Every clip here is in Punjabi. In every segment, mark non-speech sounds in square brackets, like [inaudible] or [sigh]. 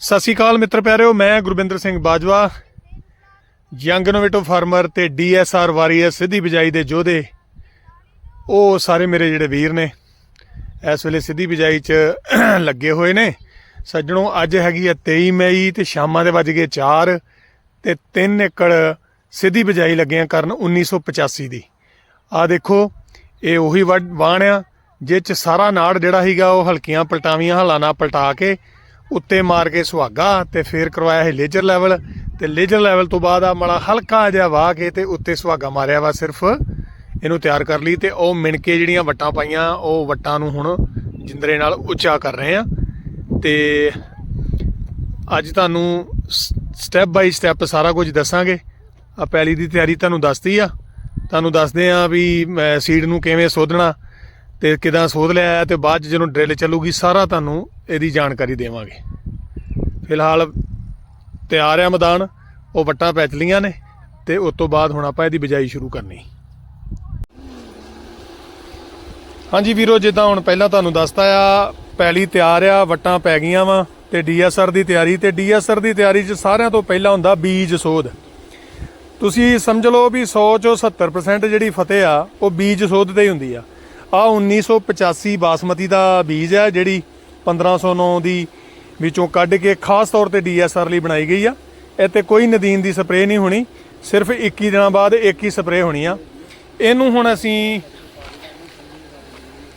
ਸਤਿ ਸ਼੍ਰੀ ਅਕਾਲ ਮਿੱਤਰ ਪਿਆਰਿਓ, ਮੈਂ Gurbinder Singh Bajwa, young innovative farmer ਤੇ ਡੀਐਸਆਰ ਵਾਰੀਅਰ ਸਿੱਧੀ ਬਿਜਾਈ ਦੇ ਯੋਧੇ। ਉਹ ਸਾਰੇ ਮੇਰੇ ਜਿਹੜੇ ਵੀਰ ਨੇ, ਇਸ ਵੇਲੇ ਸਿੱਧੀ ਬਿਜਾਈ 'ਚ [clears throat] ਲੱਗੇ ਹੋਏ ਨੇ। ਸੱਜਣੋ, ਅੱਜ ਹੈਗੀ ਆ 23 ਮਈ ਤੇ ਸ਼ਾਮਾਂ ਦੇ ਵੱਜ ਗਏ 4 ਤੇ 3 ਏਕੜ ਸਿੱਧੀ ਬਿਜਾਈ ਲੱਗੇ ਆ ਕਰਨ 1985 ਦੀ। ਆ ਦੇਖੋ, ਇਹ ਉਹੀ ਵ- ਵਾਣ ਆ, ਜਿਹ ਚ ਸਾਰਾ ਨਾੜ ਜਿਹੜਾ ਸੀਗਾ, ਉਹ ਹਲਕੀਆਂ ਪਲਟਾਵੀਆਂ ਹਲਾਂ ਪਲਟਾ ਕੇ ਉੱਤੇ ਮਾਰ ਕੇ ਸੁਹਾਗਾ ਤੇ ਫਿਰ ਕਰਵਾਇਆ ਹੈ ਲੇਜਰ ਲੈਵਲ ਤੇ ਲੇਜਰ ਲੈਵਲ ਤੋਂ ਬਾਅਦ ਆ ਮੜਾ ਹਲਕਾ ਜਿਹਾ ਵਾਹ ਕੇ ਤੇ ਉੱਤੇ ਸੁਹਾਗਾ ਮਾਰਿਆ ਵਾ ਸਿਰਫ। ਇਹਨੂੰ ਤਿਆਰ ਕਰ ਲਈ ਤੇ ਉਹ ਮਿਣ ਕੇ ਜਿਹੜੀਆਂ ਵੱਟਾਂ ਪਾਈਆਂ, ਉਹ ਵੱਟਾਂ ਨੂੰ ਹੁਣ ਜਿੰਦਰੇ ਨਾਲ ਉੱਚਾ ਕਰ ਰਹੇ ਆ। ਤੇ ਅੱਜ ਤੁਹਾਨੂੰ ਸਟੈਪ ਬਾਈ ਸਟੈਪ ਸਾਰਾ ਕੁਝ ਦੱਸਾਂਗੇ। ਆ ਪੈਲੀ ਦੀ ਤਿਆਰੀ ਤੁਹਾਨੂੰ ਦੱਸਤੀ ਆ। ਤੁਹਾਨੂੰ ਦੱਸਦੇ ਆ ਵੀ ਸੀਡ ਨੂੰ ਕਿਵੇਂ ਸੋਧਣਾ ਤੇ ਕਿਦਾਂ ਸੋਧ ਲਿਆ ਤੇ ਬਾਅਦ 'ਚ ਜਦੋਂ ਡਰਿਲ ਚੱਲੂਗੀ, ਸਾਰਾ ਤੁਹਾਨੂੰ ਇਹਦੀ ਜਾਣਕਾਰੀ ਦੇਵਾਂਗੇ। ਫਿਲਹਾਲ ਤਿਆਰ ਆ ਮੈਦਾਨ, ਉਹ ਵੱਟਾਂ ਪੈਚ ਲੀਆਂ ਨੇ ਤੇ ਉਸ ਤੋਂ ਬਾਅਦ ਹੁਣ ਆਪਾਂ ਇਹਦੀ ਬਿਜਾਈ ਸ਼ੁਰੂ ਕਰਨੀ। ਹਾਂਜੀ ਵੀਰੋ, ਜਿੱਦਾਂ ਹੁਣ ਪਹਿਲਾਂ ਤੁਹਾਨੂੰ ਦੱਸਤਾ ਆ, ਪੈਲੀ ਤਿਆਰ ਆ, ਵੱਟਾਂ ਪੈ ਗਈਆਂ ਵਾ ਤੇ ਡੀਐਸਆਰ ਦੀ ਤਿਆਰੀ ਤੇ ਡੀਐਸਆਰ ਦੀ ਤਿਆਰੀ 'ਚ ਸਾਰਿਆਂ ਤੋਂ ਪਹਿਲਾਂ ਹੁੰਦਾ ਬੀਜ ਸੋਧ। ਤੁਸੀਂ ਸਮਝ ਲਓ ਵੀ 100 ਚੋਂ 70% ਜਿਹੜੀ ਫਤਿਹ ਆ, ਉਹ ਬੀਜ ਸੋਧ ਤੇ ਹੀ ਹੁੰਦੀ ਆ। ਆ 1985 ਬਾਸਮਤੀ ਦਾ ਬੀਜ ਆ, ਜਿਹੜੀ 1509 ਦੀ ਵਿੱਚੋਂ ਕੱਢ ਕੇ ਖਾਸ ਤੌਰ ਤੇ ਡੀਐਸਆਰ ਲਈ ਬਣਾਈ ਗਈ ਆ। ਇਹ ਤੇ ਕੋਈ ਨਦੀਨ ਦੀ ਸਪਰੇਅ ਨਹੀਂ ਹੋਣੀ, ਸਿਰਫ 21 ਦਿਨਾਂ ਬਾਅਦ ਇੱਕ ਹੀ ਸਪਰੇਅ ਹੋਣੀ ਆ। ਇਹਨੂੰ ਹੁਣ ਅਸੀਂ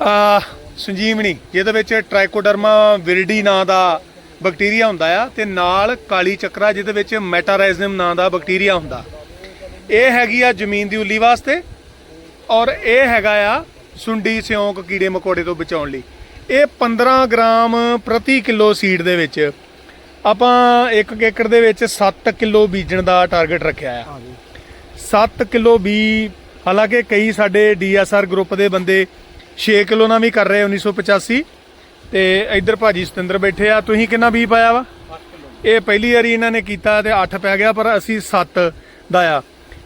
ਆ ਸੰਜੀਵਨੀ, ਜਿਹਦੇ ਵਿੱਚ ਟ੍ਰਾਈਕੋਡਰਮਾ ਵਿਰਡੀ ਨਾਂ ਦਾ ਬੈਕਟੀਰੀਆ ਹੁੰਦਾ ਆ ਤੇ ਨਾਲ ਕਾਲੀ ਚੱਕਰਾ, ਜਿਹਦੇ ਵਿੱਚ ਮੈਟਾਰਾਈਜ਼ਮ ਨਾਂ ਦਾ ਬੈਕਟੀਰੀਆ ਹੁੰਦਾ। ਇਹ ਹੈਗੀ ਆ ਜ਼ਮੀਨ ਦੀ ਉੱਲੀ ਵਾਸਤੇ ਔਰ ਇਹ ਹੈਗਾ ਆ ਸੁੰਡੀ ਸਿਉਂਕ ਕੀੜੇ ਮਕੌੜੇ ਤੋਂ ਬਚਾਉਣ ਲਈ। ਇਹ 15 ਗ੍ਰਾਮ ਪ੍ਰਤੀ ਕਿਲੋ ਸੀਡ ਦੇ ਵਿੱਚ ਆਪਾਂ 1 ਏਕੜ ਦੇ ਵਿੱਚ 7 ਕਿਲੋ ਬੀਜਣ ਦਾ ਟਾਰਗੇਟ ਰੱਖਿਆ ਆ। 7 ਕਿਲੋ ਬੀ ਹਾਲਾਂਕਿ ਕਈ ਸਾਡੇ ਡੀਐਸਆਰ ਗਰੁੱਪ ਦੇ ਬੰਦੇ 6 ਕਿਲੋ ਨਾਲ ਵੀ ਕਰ ਰਹੇ 1985 ਤੇ ਇੱਧਰ ਭਾਜੀ ਸਤਿੰਦਰ ਬੈਠੇ ਆ ਤੁਸੀਂ ਕਿੰਨਾ ਬੀ ਪਾਇਆ ਵਾ? ਇਹ ਪਹਿਲੀ ਵਾਰੀ ਇਹਨਾਂ ਨੇ ਕੀਤਾ ਤੇ 8 ਪੈ ਗਿਆ ਪਰ ਅਸੀਂ 7 ਦਾ ਆ।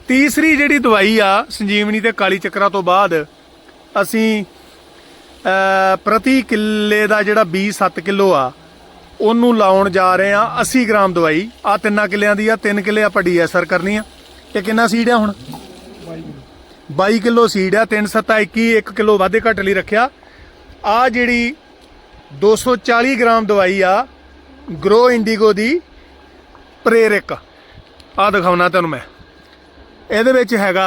ਤੀਸਰੀ ਜਿਹੜੀ ਦਵਾਈ ਆ ਸੰਜੀਵਨੀ ਤੇ ਕਾਲੀ ਚੱਕਰਾ ਤੋਂ ਬਾਅਦ ਅਸੀਂ ਪ੍ਰਤੀ ਕਿੱਲੇ ਦਾ ਜਿਹੜਾ ਬੀ 7 ਕਿਲੋ ਆ, ਉਹਨੂੰ ਲਾਉਣ ਜਾ ਰਹੇ ਆ 80 ਗ੍ਰਾਮ ਦਵਾਈ। ਆ ਤਿੰਨਾਂ ਕਿੱਲਿਆਂ ਦੀ ਆ, ਤਿੰਨ ਕਿੱਲੇ ਆਪਾਂ ਡੀਐਸਆਰ ਕਰਨੀ ਆ। ਇਹ ਕਿੰਨਾ ਸੀਡ ਆ ਹੁਣ? 22 ਕਿਲੋ ਸੀਡ ਆ 3 7 21 1 ਕਿਲੋ ਵਾਧੇ ਘੱਟ ਲਈ ਰੱਖਿਆ। ਆ ਜਿਹੜੀ 240 ਗ੍ਰਾਮ ਦਵਾਈ ਆ ਗਰੋ ਇੰਡੀਗੋ ਦੀ ਪ੍ਰੇਰਿਕ। ਆ ਦਿਖਾਉਣਾ ਤੁਹਾਨੂੰ ਮੈਂ। ਇਹਦੇ ਵਿੱਚ ਹੈਗਾ,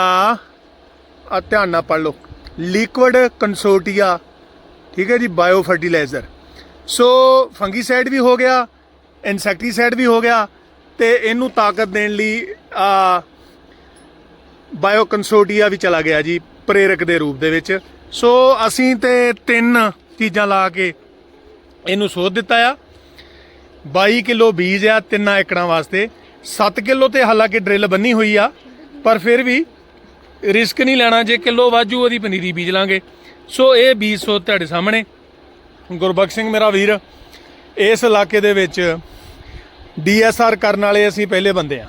ਆ ਧਿਆਨ ਨਾਲ ਪੜ ਲਓ। ਲਿਕੁਇਡ ਕੰਸੋਰਟੀਆ ਠੀਕ ਹੈ ਜੀ ਬਾਇਓ ਫਰਟੀਲਾਈਜ਼ਰ ਸੋ ਫੰਗੀਸਾਈਡ ਵੀ ਹੋ ਗਿਆ ਇਨਸੈਕਟੀਸਾਈਡ ਵੀ ਹੋ ਗਿਆ ਤੇ ਇਹਨੂੰ ਤਾਕਤ ਦੇਣ ਲਈ, ਆ ਬਾਇਓ ਕੰਸੋਰਟੀਆ ਵੀ ਚਲਾ ਗਿਆ ਜੀ, ਪ੍ਰੇਰਕ ਦੇ ਰੂਪ ਦੇ ਵਿੱਚ। ਸੋ ਅਸੀਂ ਤੇ ਤਿੰਨ ਚੀਜ਼ਾਂ ਲਾ ਕੇ ਇਹਨੂੰ ਸੋਧ ਦਿੱਤਾ ਆ। 22 ਕਿਲੋ ਬੀਜ ਆ ਤਿੰਨਾਂ ਏਕੜਾਂ ਵਾਸਤੇ। 7 ਕਿਲੋ ਤੇ ਹਾਲਾਂਕਿ ਡਰਿਲ ਬੰਨੀ ਹੋਈ ਆ, ਪਰ ਫਿਰ ਵੀ ਰਿਸਕ ਨਹੀਂ ਲੈਣਾ। ਜੇ ਕਿਲੋ ਵਾਜੂ ਉਹਦੀ ਪਨੀਰੀ ਬੀਜ ਲਾਂਗੇ। ਸੋ ਇਹ ਬੀਜ ਸੋਧ ਤੁਹਾਡੇ ਸਾਹਮਣੇ। ਗੁਰਬਖਸ਼ ਸਿੰਘ ਮੇਰਾ ਵੀਰ, ਇਸ ਇਲਾਕੇ ਦੇ ਵਿੱਚ ਡੀਐਸਆਰ ਕਰਨ ਵਾਲੇ ਅਸੀਂ ਪਹਿਲੇ ਬੰਦੇ ਆ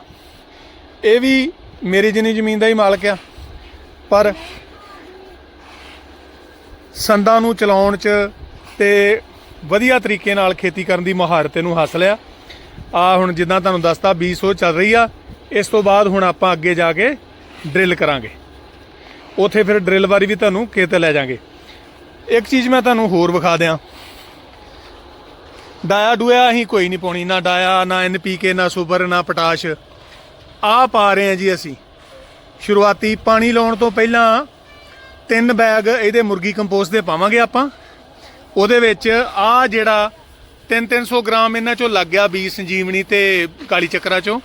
ਇਹ ਵੀ ਮੇਰੀ ਜਿੰਨੀ ਜ਼ਮੀਨ ਦਾ ਹੀ ਮਾਲਕ ਆ, ਪਰ ਸੰਦਾਂ ਨੂੰ ਚਲਾਉਣ 'ਚ ਤੇ ਵਧੀਆ ਤਰੀਕੇ ਨਾਲ ਖੇਤੀ ਕਰਨ ਦੀ ਮਹਾਰਤ ਇਹਨੂੰ ਹਾਸਲ ਆ। ਆ ਹੁਣ ਜਿੱਦਾਂ ਤੁਹਾਨੂੰ ਦੱਸਤਾ 200 ਚੱਲ ਰਹੀ ਆ। ਇਸ ਤੋਂ ਬਾਅਦ ਹੁਣ ਆਪਾਂ ਅੱਗੇ ਜਾ ਕੇ ਡਰਿਲ ਕਰਾਂਗੇ। ਉੱਥੇ ਫਿਰ ਡਰਿਲ ਵਾਰੀ ਵੀ ਤੁਹਾਨੂੰ ਕਿਤੇ ਲੈ ਜਾਾਂਗੇ। ਇੱਕ ਚੀਜ਼ ਮੈਂ ਤੁਹਾਨੂੰ ਹੋਰ ਵਿਖਾ ਦਿਆਂ। ਡਾਇਆ ਡੂਆ ਅਸੀਂ ਕੋਈ ਨਹੀਂ ਪਾਉਣੀ, ਨਾ ਡਾਇਆ, ਨਾ ਐਨਪੀਕੇ ਨਾ ਸੁਪਰ ਨਾ ਪੋਟਾਸ਼। ਆ ਪਾ ਰਹੇ ਆ ਜੀ ਅਸੀਂ। ਸ਼ੁਰੂਆਤੀ ਪਾਣੀ ਲਾਉਣ ਤੋਂ ਪਹਿਲਾਂ ਤਿੰਨ ਬੈਗ ਇਹਦੇ ਮੁਰਗੀ ਕੰਪੋਸਟ ਦੇ ਪਾਵਾਂਗੇ ਆਪਾਂ। ਉਹਦੇ ਵਿੱਚ ਆ ਜਿਹੜਾ 3-300 ਗ੍ਰਾਮ ਇਹਨਾਂ ਚੋਂ ਲੱਗ ਗਿਆ ਬੀ ਸੰਜੀਵਨੀ ਤੇ ਕਾਲੀ ਚੱਕਰਾ ਚੋਂ।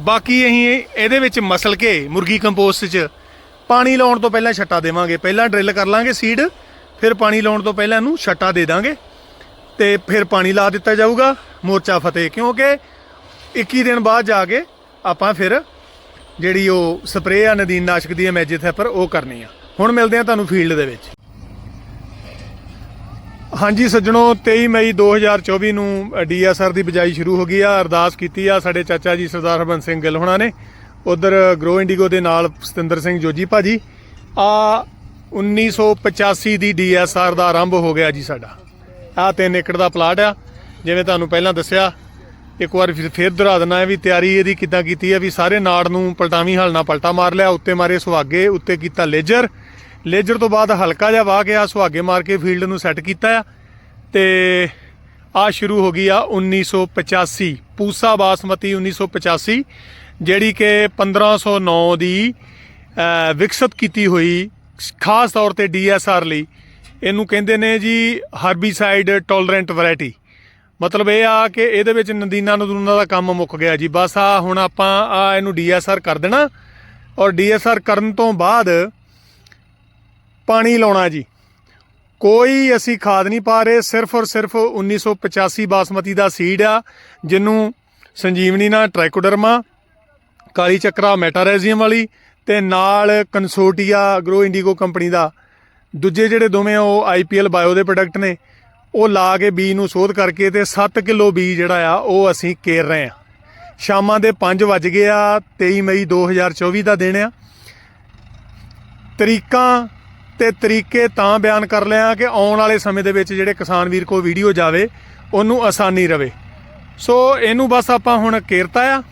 ਬਾਕੀ ਅਸੀਂ ਇਹਦੇ ਵਿੱਚ ਮਸਲ ਕੇ ਮੁਰਗੀ ਕੰਪੋਸਟ 'ਚ ਪਾਣੀ ਲਾਉਣ ਤੋਂ ਪਹਿਲਾਂ ਛੱਟਾ ਦੇਵਾਂਗੇ। ਪਹਿਲਾਂ ਡਰਿਲ ਕਰ ਲਾਂਗੇ ਸੀਡ, ਫਿਰ ਪਾਣੀ ਲਾਉਣ ਤੋਂ ਪਹਿਲਾਂ ਇਹਨੂੰ ਛੱਟਾ ਦੇ ਦਾਂਗੇ ਤੇ ਫਿਰ ਪਾਣੀ ਲਾ ਦਿੱਤਾ ਜਾਊਗਾ ਮੋਰਚਾ ਫਤਿਹ। ਕਿਉਂਕਿ 21 ਦਿਨ ਬਾਅਦ ਜਾ ਕੇ ਆਪਾਂ ਫਿਰ ਜਿਹੜੀ ਉਹ ਸਪਰੇਅ ਆ ਨਦੀਨ ਨਾਸ਼ਕ ਦੀ ਮੈਜਿਥੈਪਰ ਉਹ ਕਰਨੀ ਆ। ਹੁਣ ਮਿਲਦੇ ਆ ਤੁਹਾਨੂੰ ਫੀਲਡ ਦੇ ਵਿੱਚ। ਹਾਂਜੀ ਸੱਜਣੋ 23 ਮਈ 2024 ਨੂੰ ਡੀਐਸਆਰ ਦੀ ਬਿਜਾਈ ਸ਼ੁਰੂ ਹੋ ਗਈ ਆ। ਅਰਦਾਸ ਕੀਤੀ ਆ ਸਾਡੇ ਚਾਚਾ ਜੀ ਸਰਦਾਰ ਹਰਬੰਸ ਸਿੰਘ ਗਿੱਲ ਹੋਣਾ ਨੇ। ਉਧਰ ਗਰੋ ਇੰਡੀਗੋ ਦੇ ਨਾਲ ਸਤਿੰਦਰ ਸਿੰਘ ਜੋਜੀ। ਭਾਜੀ, ਆ 1985 ਦੀ ਡੀਐਸਆਰ ਦਾ ਆਰੰਭ ਹੋ ਗਿਆ ਜੀ ਸਾਡਾ। ਆ 3 ਏਕੜ ਦਾ ਪਲਾਟ ਆ। ਜਿਵੇਂ ਤੁਹਾਨੂੰ ਪਹਿਲਾਂ ਦੱਸਿਆ, ਇੱਕ ਵਾਰ ਫਿਰ ਫੇਰ ਦੁਹਰਾ ਦਿੰਦਾ ਵੀ ਤਿਆਰੀ ਇਹਦੀ ਕਿੱਦਾਂ ਕੀਤੀ ਹੈ ਵੀ ਸਾਰੇ ਨਾੜ ਨੂੰ ਪਲਟਾਵੀਂ ਹਲ ਨਾਲ ਪਲਟਾ ਮਾਰ ਲਿਆ, ਉੱਤੇ ਮਾਰੇ ਸੁਹਾਗੇ, ਉੱਤੇ ਕੀਤਾ ਲੇਜਰ। ਲੇਜਰ ਤੋਂ ਬਾਅਦ ਹਲਕਾ ਜਿਹਾ ਵਾਹ ਕੇ ਆ ਸੁਹਾਗੇ ਮਾਰ ਕੇ ਫੀਲਡ ਨੂੰ ਸੈੱਟ ਕੀਤਾ ਆ। ਤੇ ਆ ਸ਼ੁਰੂ ਹੋ ਗਈ ਆ 1985 ਪੂਸਾ ਬਾਸਮਤੀ 1985 ਜਿਹੜੀ ਕਿ 1509 ਦੀ ਅਹ, ਵਿਕਸਿਤ ਕੀਤੀ ਹੋਈ ਖਾਸ ਤੌਰ ਤੇ ਡੀਐਸਆਰ ਲਈ। ਇਹਨੂੰ ਕਹਿੰਦੇ ਨੇ ਜੀ ਹਰਬੀਸਾਈਡ ਟੋਲਰੈਂਟ ਵੈਰਾਈਟੀ। ਮਤਲਬ ਇਹ ਆ ਕਿ ਇਹਦੇ ਵਿੱਚ ਨਦੀਨਾ ਨਦੂਨਾ ਦਾ ਕੰਮ ਮੁੱਕ ਗਿਆ ਜੀ। ਬਸ ਆ ਹੁਣ ਆਪਾਂ ਆ ਇਹਨੂੰ ਡੀਐਸਆਰ ਕਰ ਦੇਣਾ ਔਰ ਡੀਐਸਆਰ ਕਰਨ ਤੋਂ ਬਾਅਦ ਪਾਣੀ ਲਾਉਣਾ ਜੀ। ਕੋਈ ਅਸੀਂ ਖਾਦ ਨਹੀਂ ਪਾ ਰਹੇ ਸਿਰਫ ਔਰ ਸਿਰਫ 1985 ਬਾਸਮਤੀ ਦਾ ਸੀਡ ਆ ਜਿਹਨੂੰ ਸੰਜੀਵਨੀ ਨਾਲ ਟ੍ਰਾਈਕੋਡਰਮਾ ਕਾਲੀ ਚੱਕਰਾ ਮੈਟਾਰੈਜ਼ੀਅਮ ਵਾਲੀ ਤੇ ਨਾਲ ਕੰਸੋਰਟੀਆ ਗਰੋ ਇੰਡੀਗੋ ਕੰਪਨੀ ਦਾ। ਦੂਜੇ ਜਿਹੜੇ ਦੋਵੇਂ ਆ, ਉਹ ਆਈਪੀਐਲ ਬਾਇਓ ਦੇ ਪ੍ਰੋਡਕਟ ਨੇ। ਉਹ ਲਾ ਕੇ ਬੀ ਨੂੰ ਸੋਧ ਕਰਕੇ ਤੇ 7 ਕਿਲੋ ਬੀ ਜਿਹੜਾ ਆ, ਉਹ ਅਸੀਂ ਕੇਰ ਰਹੇ ਆ। ਸ਼ਾਮਾਂ ਦੇ 5 ਵੱਜ ਗਏ ਆ 23 ਮਈ 2024 ਦਾ ਦਿਨ ਆ। ਤਰੀਕਾਂ ਤੇ ਤਰੀਕੇ ਤਾਂ ਬਿਆਨ ਕਰ ਲਿਆ ਕਿ ਆਉਣ ਵਾਲੇ ਸਮੇਂ ਦੇ ਵਿੱਚ ਜਿਹੜੇ ਕਿਸਾਨ ਵੀਰ ਕੋ ਵੀਡੀਓ ਜਾਵੇ, ਉਹਨੂੰ ਆਸਾਨੀ ਰਵੇ। ਸੋ ਇਹਨੂੰ ਬਸ ਆਪਾਂ ਹੁਣ ਕੇਰਤਾ ਆ।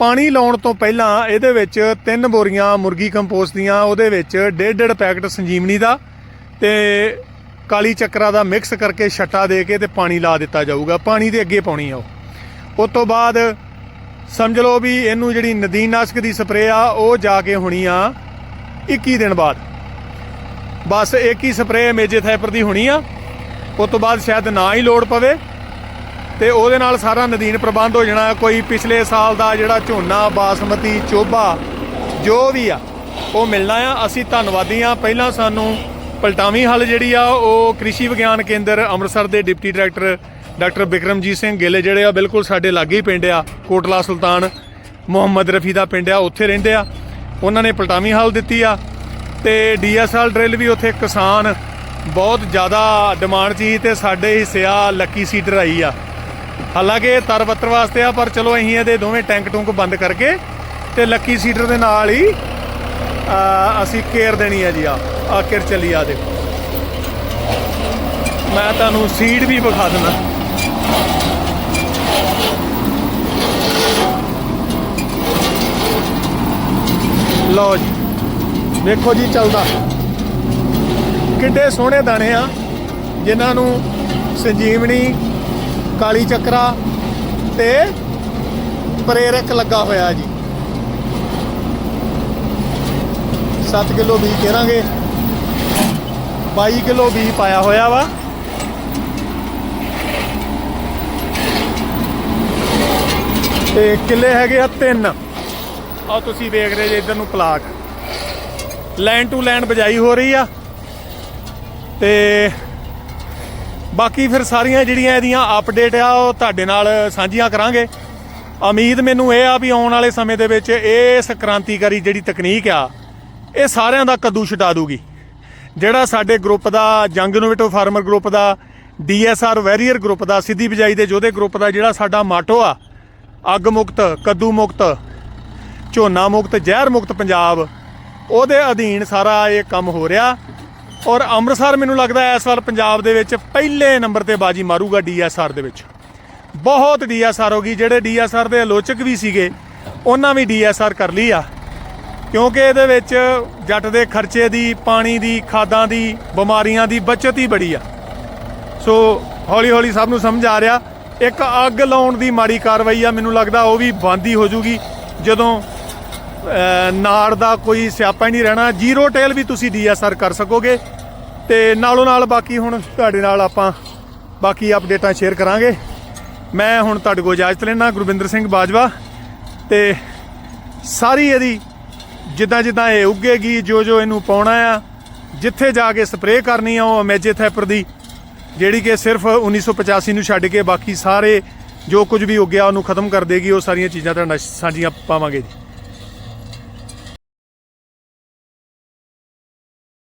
ਪਾਣੀ ਲਾਉਣ ਤੋਂ ਪਹਿਲਾਂ ਇਹਦੇ ਵਿੱਚ ਤਿੰਨ ਬੋਰੀਆਂ ਮੁਰਗੀ ਕੰਪੋਸਟ ਦੀਆਂ, ਉਹਦੇ ਵਿੱਚ ਡੇਢ ਡੇਢ ਪੈਕਟ ਸੰਜੀਵਨੀ ਦਾ ਤੇ ਕਾਲੀ ਚੱਕਰਾ ਦਾ ਮਿਕਸ ਕਰਕੇ ਛੱਟਾ ਦੇ ਕੇ ਤੇ ਪਾਣੀ ਲਾ ਦਿੱਤਾ ਜਾਊਗਾ। ਪਾਣੀ ਦੇ ਅੱਗੇ ਪਾਉਣੀ ਆ ਉਹ। ਉਸ ਤੋਂ ਬਾਅਦ ਸਮਝ ਲਓ ਵੀ ਇਹਨੂੰ ਜਿਹੜੀ ਨਦੀਨਾਸ਼ਕ ਦੀ ਸਪਰੇਅ ਆ, ਉਹ ਜਾ ਕੇ ਹੋਣੀ ਆ 21 ਦਿਨ ਬਾਅਦ। ਬਸ ਇੱਕ ਹੀ ਸਪਰੇਅ ਮੇਜੇ ਥੈਪਰ ਦੀ ਹੋਣੀ ਆ। ਉਸ ਤੋਂ ਬਾਅਦ ਸ਼ਾਇਦ ਨਾ ਹੀ ਲੋੜ ਪਵੇ। ਤੇ ਉਹਦੇ ਨਾਲ ਸਾਰਾ ਨਦੀਨ ਪ੍ਰਬੰਧ ਹੋ ਜਾਣਾ। ਕੋਈ ਪਿਛਲੇ ਸਾਲ ਦਾ ਜਿਹੜਾ ਝੋਨਾ, ਬਾਸਮਤੀ, ਚੋਭਾ, ਜੋ ਵੀ ਆ, ਉਹ ਮਿਲਣਾ ਆ। ਅਸੀਂ ਧੰਨਵਾਦੀ ਆ ਪਹਿਲਾਂ ਸਾਨੂੰ ਪਲਟਾਵੀਂ ਹਲ ਜਿਹੜੀ ਆ, ਉਹ ਕ੍ਰਿਸ਼ੀ ਵਿਗਿਆਨ ਕੇਂਦਰ ਅੰਮ੍ਰਿਤਸਰ ਦੇ deputy director doctor Bikramjit Singh Gill ਜਿਹੜੇ ਆ, ਬਿਲਕੁਲ ਸਾਡੇ ਲਾਗੇ ਹੀ ਪਿੰਡ ਆ, ਕੋਟਲਾ ਸੁਲਤਾਨ, ਮੁਹੰਮਦ ਰਫੀ ਦਾ ਪਿੰਡ ਆ, ਉੱਥੇ ਰਹਿੰਦੇ ਆ। ਉਹਨਾਂ ਨੇ ਪਲਟਾਵੀਂ ਹਲ ਦਿੱਤੀ ਆ ਤੇ ਡੀਐਸਐਲ ਡਰਿਲ ਵੀ ਉੱਥੇ ਕਿਸਾਨ ਬਹੁਤ ਜ਼ਿਆਦਾ ਡਿਮਾਂਡ ਸੀ ਤੇ ਸਾਡੇ ਹਿੱਸੇ ਆ, ਲੱਕੀ ਸੀਡਰ ਆਈ ਆ। ਹਾਲਾਂਕਿ ਇਹ ਤਰ ਬੱਤਰ ਵਾਸਤੇ ਆ, ਪਰ ਚਲੋ ਅਸੀਂ ਇਹਦੇ ਦੋਵੇਂ ਟੈਂਕ ਟੁੰਕ ਬੰਦ ਕਰਕੇ ਤੇ ਲੱਕੀ ਸੀਟਰ ਦੇ ਨਾਲ ਹੀ ਅਸੀਂ ਕੇਅਰ ਦੇਣੀ ਹੈ ਜੀ ਆ। ਆ ਕੇਅਰ ਚੱਲੀ ਆ ਦੇਖੋ। ਮੈਂ ਤੁਹਾਨੂੰ ਸੀਡ ਵੀ ਵਿਖਾ ਦਿੰਦਾ। ਲਓ ਜੀ। ਦੇਖੋ ਜੀ ਚੱਲਦਾ। ਕਿੱਡੇ ਸੋਹਣੇ ਦਾਣੇ ਆ, ਜਿਨ੍ਹਾਂ ਨੂੰ ਸੰਜੀਵਨੀ ਕਾਲੀ ਚੱਕਰਾ ਤੇ ਪ੍ਰੇਰਕ ਲੱਗਾ ਹੋਇਆ ਜੀ। 7 ਕਿਲੋ ਬੀ ਕਰਾਂਗੇ 22 ਕਿਲੋ ਬੀ ਪਾਇਆ ਹੋਇਆ ਵਾ। ਤੇ ਕਿੱਲੇ ਹੈਗੇ ਆ ਤਿੰਨ। ਆ ਤੁਸੀਂ ਵੇਖ ਰਹੇ ਜੇ ਇਧਰ ਨੂੰ ਪਲਾਟ। ਲੈਂਡ ਟੂ ਲੈਂਡ ਬਜਾਈ ਹੋ ਰਹੀ ਆ। ਤੇ ਬਾਕੀ ਫਿਰ ਸਾਰੀਆਂ ਜਿਹੜੀਆਂ ਇਹਦੀਆਂ ਅਪਡੇਟ ਆ, ਉਹ ਤੁਹਾਡੇ ਨਾਲ ਸਾਂਝੀਆਂ ਕਰਾਂਗੇ। ਉਮੀਦ ਮੈਨੂੰ ਇਹ ਆ ਵੀ ਆਉਣ ਵਾਲੇ ਸਮੇਂ ਦੇ ਵਿੱਚ ਇਹ ਕ੍ਰਾਂਤੀਕਾਰੀ ਜਿਹੜੀ ਤਕਨੀਕ ਆ, ਇਹ ਸਾਰਿਆਂ ਦਾ ਕੱਦੂ ਛਡਾ ਦੂਗੀ। ਜਿਹੜਾ ਸਾਡੇ ਗਰੁੱਪ ਦਾ, ਜੰਗ ਇਨੋਵੇਟਿਵ ਫਾਰਮਰ ਗਰੁੱਪ ਦਾ ਡੀਐਸਆਰ ਵੈਰੀਅਰ ਗਰੁੱਪ ਦਾ, ਸਿੱਧੀ ਬਿਜਾਈ ਦੇ ਯੋਧੇ ਗਰੁੱਪ ਦਾ ਜਿਹੜਾ ਸਾਡਾ ਮਾਟੋ ਆ, ਅੱਗ ਮੁਕਤ, ਕੱਦੂ ਮੁਕਤ, ਝੋਨਾ ਮੁਕਤ, ਜ਼ਹਿਰ ਮੁਕਤ ਪੰਜਾਬ, ਉਹਦੇ ਅਧੀਨ ਸਾਰਾ ਇਹ ਕੰਮ ਹੋ ਰਿਹਾ। ਔਰ ਅੰਮ੍ਰਿਤਸਰ ਮੈਨੂੰ ਲੱਗਦਾ ਇਸ ਵਾਰ ਪੰਜਾਬ ਦੇ ਵਿੱਚ ਪਹਿਲੇ ਨੰਬਰ ਤੇ ਬਾਜੀ ਮਾਰੂਗਾ ਡੀਐਸਆਰ ਦੇ ਵਿੱਚ। ਬਹੁਤ ਡੀਐਸਆਰ ਹੋ ਗਈ, ਜਿਹੜੇ ਡੀਐਸਆਰ ਦੇ ਆਲੋਚਕ ਵੀ ਸੀਗੇ, ਉਹਨਾਂ ਵੀ ਡੀਐਸਆਰ ਕਰ ਲਈ ਆ। ਕਿਉਂਕਿ ਇਹਦੇ ਵਿੱਚ ਜੱਟ ਦੇ ਖਰਚੇ ਦੀ, ਪਾਣੀ ਦੀ, ਖਾਦਾਂ ਦੀ, ਬਿਮਾਰੀਆਂ ਦੀ ਬਚਤ ਹੀ ਬੜੀ ਆ। ਸੋ ਹੌਲੀ ਹੌਲੀ ਸਭ ਨੂੰ ਸਮਝ ਆ ਰਿਹਾ, ਇੱਕ ਅੱਗ ਲਾਉਣ ਦੀ ਮਾੜੀ ਕਾਰਵਾਈ ਆ, ਮੈਨੂੰ ਲੱਗਦਾ ਉਹ ਵੀ ਬੰਦ ਹੀ ਹੋ ਜੂਗੀ, ਜਦੋਂ ਨਾੜ ਦਾ ਕੋਈ ਸਿਆਪਾ ਹੀ ਨਹੀਂ ਰਹਿਣਾ। ਜ਼ੀਰੋ ਟੇਲ ਵੀ ਤੁਸੀਂ ਡੀਐਸਆਰ ਕਰ ਸਕੋਗੇ। ਤੇ ਨਾਲੋਂ ਨਾਲ ਬਾਕੀ ਹੁਣ ਤੁਹਾਡੇ ਨਾਲ ਆਪਾਂ ਬਾਕੀ ਅਪਡੇਟਾਂ ਸ਼ੇਅਰ ਕਰਾਂਗੇ। ਮੈਂ ਹੁਣ ਤੁਹਾਡੇ ਕੋਲ ਇਜਾਜ਼ਤ ਲੈਣਾ ਗੁਰਵਿੰਦਰ ਸਿੰਘ ਬਾਜਵਾ। ਤੇ ਸਾਰੀ ਇਹਦੀ ਜਿੱਦਾਂ ਜਿੱਦਾਂ ਇਹ ਉੱਗੇਗੀ ਜੋ ਜੋ ਇਹਨੂੰ ਪਾਉਣਾ ਆ, ਜਿੱਥੇ ਜਾ ਕੇ ਸਪਰੇਅ ਕਰਨੀ ਆ, ਉਹ ਅਮੇਜੇ ਥੈਪਰ ਦੀ, ਜਿਹੜੀ ਕਿ ਸਿਰਫ 1985 ਨੂੰ ਛੱਡ ਕੇ ਬਾਕੀ ਸਾਰੇ ਜੋ ਕੁਝ ਵੀ ਉੱਗਿਆ, ਉਹਨੂੰ ਖਤਮ ਕਰ ਦੇਗੀ, ਉਹ ਸਾਰੀਆਂ ਚੀਜ਼ਾਂ ਤੁਹਾਡੇ ਨਾਲ ਸਾਂਝੀਆਂ ਪਾਵਾਂਗੇ ਜੀ।